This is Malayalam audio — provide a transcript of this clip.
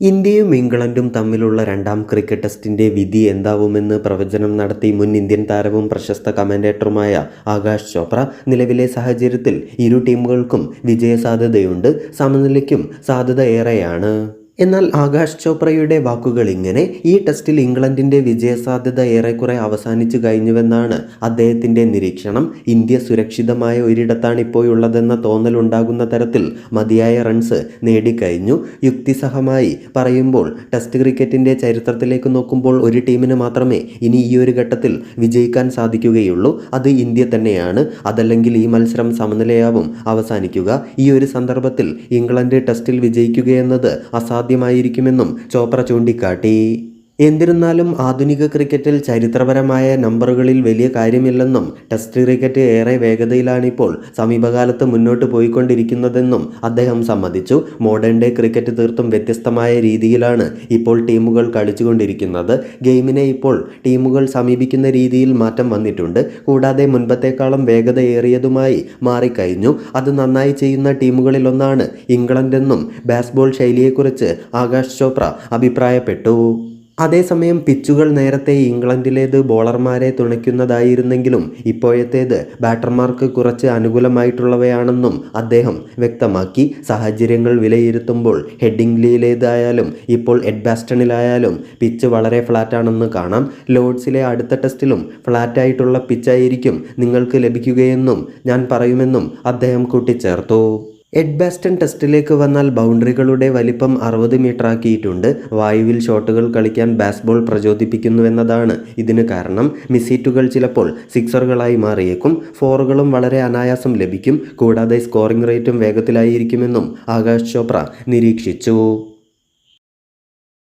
ഇന്ത്യയും ഇംഗ്ലണ്ടും തമ്മിലുള്ള രണ്ടാം ക്രിക്കറ്റ് ടെസ്റ്റിന്റെ വിധി എന്താവുമെന്ന് പ്രവചനം നടത്തി മുൻ ഇന്ത്യൻ താരവും പ്രശസ്ത കമന്റേറ്ററുമായ ആകാശ് ചോപ്ര നിലവിലെ സാഹചര്യത്തിൽ ഇരു ടീമുകൾക്കും വിജയസാധ്യതയുണ്ട്. സമനിലയ്ക്കും സാധ്യത ഏറെയാണ്. എന്നാൽ ആകാശ് ചോപ്രയുടെ വാക്കുകൾ ഇങ്ങനെ ഈ ടെസ്റ്റിൽ ഇംഗ്ലണ്ടിന്റെ വിജയസാധ്യത ഏറെക്കുറെ അവസാനിച്ചു കഴിഞ്ഞുവെന്നാണ് അദ്ദേഹത്തിന്റെ നിരീക്ഷണം. ഇന്ത്യ സുരക്ഷിതമായ ഒരിടത്താണ് ഇപ്പോഴുള്ളതെന്ന തോന്നലുണ്ടാകുന്ന തരത്തിൽ മതിയായ റൺസ് നേടിക്കഴിഞ്ഞു. യുക്തിസഹമായി പറയുമ്പോൾ ടെസ്റ്റ് ക്രിക്കറ്റിന്റെ ചരിത്രത്തിലേക്ക് നോക്കുമ്പോൾ ഒരു ടീമിന് മാത്രമേ ഇനി ഈ ഒരു ഘട്ടത്തിൽ വിജയിക്കാൻ സാധിക്കുകയുള്ളൂ. അത് ഇന്ത്യ തന്നെയാണ്. അതല്ലെങ്കിൽ ഈ മത്സരം സമനിലയാവും അവസാനിക്കുക. ഈ ഒരു സന്ദർഭത്തിൽ ഇംഗ്ലണ്ട് ടെസ്റ്റിൽ വിജയിക്കുകയെന്നത് അസാധ്യമായിരിക്കുമെന്നും ചോപ്ര ചൂണ്ടിക്കാട്ടി. എന്നിരുന്നാലും ആധുനിക ക്രിക്കറ്റിൽ ചരിത്രപരമായ നമ്പറുകളിൽ വലിയ കാര്യമില്ലെന്നും ടെസ്റ്റ് ക്രിക്കറ്റ് ഏറെ വേഗതയിലാണിപ്പോൾ സമീപകാലത്ത് മുന്നോട്ട് പോയിക്കൊണ്ടിരിക്കുന്നതെന്നും അദ്ദേഹം സമ്മതിച്ചു. മോഡേൺ ഡേ ക്രിക്കറ്റ് തീർത്തും വ്യത്യസ്തമായ രീതിയിലാണ് ഇപ്പോൾ ടീമുകൾ കളിച്ചുകൊണ്ടിരിക്കുന്നത്. ഗെയിമിനെ ഇപ്പോൾ ടീമുകൾ സമീപിക്കുന്ന രീതിയിൽ മാറ്റം വന്നിട്ടുണ്ട്. കൂടാതെ മുൻപത്തേക്കാളും വേഗതയേറിയതുമായി മാറിക്കഴിഞ്ഞു. അത് നന്നായി ചെയ്യുന്ന ടീമുകളിലൊന്നാണ് ഇംഗ്ലണ്ടെന്നും ബാസ്ബോൾ ശൈലിയെക്കുറിച്ച് ആകാശ് ചോപ്ര അഭിപ്രായപ്പെട്ടു. അതേസമയം പിച്ചുകൾ നേരത്തെ ഇംഗ്ലണ്ടിലേത് ബോളർമാരെ തുണയ്ക്കുന്നതായിരുന്നെങ്കിലും ഇപ്പോഴത്തേത് ബാറ്റർമാർക്ക് കുറച്ച് അനുകൂലമായിട്ടുള്ളവയാണെന്നും അദ്ദേഹം വ്യക്തമാക്കി. സാഹചര്യങ്ങൾ വിലയിരുത്തുമ്പോൾ ഹെഡിംഗ്ലിയിലേതായാലും ഇപ്പോൾ എഡ്ബാസ്റ്റണിലായാലും പിച്ച് വളരെ ഫ്ലാറ്റാണെന്ന് കാണാം. ലോഡ്സിലെ അടുത്ത ടെസ്റ്റിലും ഫ്ലാറ്റായിട്ടുള്ള പിച്ചായിരിക്കും നിങ്ങൾക്ക് ലഭിക്കുകയെന്നും ഞാൻ പറയുമെന്നും അദ്ദേഹം കൂട്ടിച്ചേർത്തു. എഡ്ബാസ്റ്റൺ ടെസ്റ്റിലേക്ക് വന്നാൽ ബൗണ്ടറികളുടെ വലിപ്പം അറുപത് മീറ്റർ ആക്കിയിട്ടുണ്ട്. വായുവിൽ ഷോട്ടുകൾ കളിക്കാൻ ബാസ്ബോൾ പ്രചോദിപ്പിക്കുന്നുവെന്നതാണ് ഇതിന് കാരണം. മിസീറ്റുകൾ ചിലപ്പോൾ സിക്സറുകളായി മാറിയേക്കും. ഫോറുകളും വളരെ അനായാസം ലഭിക്കും. കൂടാതെ സ്കോറിംഗ് റേറ്റും വേഗത്തിലായിരിക്കുമെന്നും ആകാശ് ചോപ്ര നിരീക്ഷിച്ചു.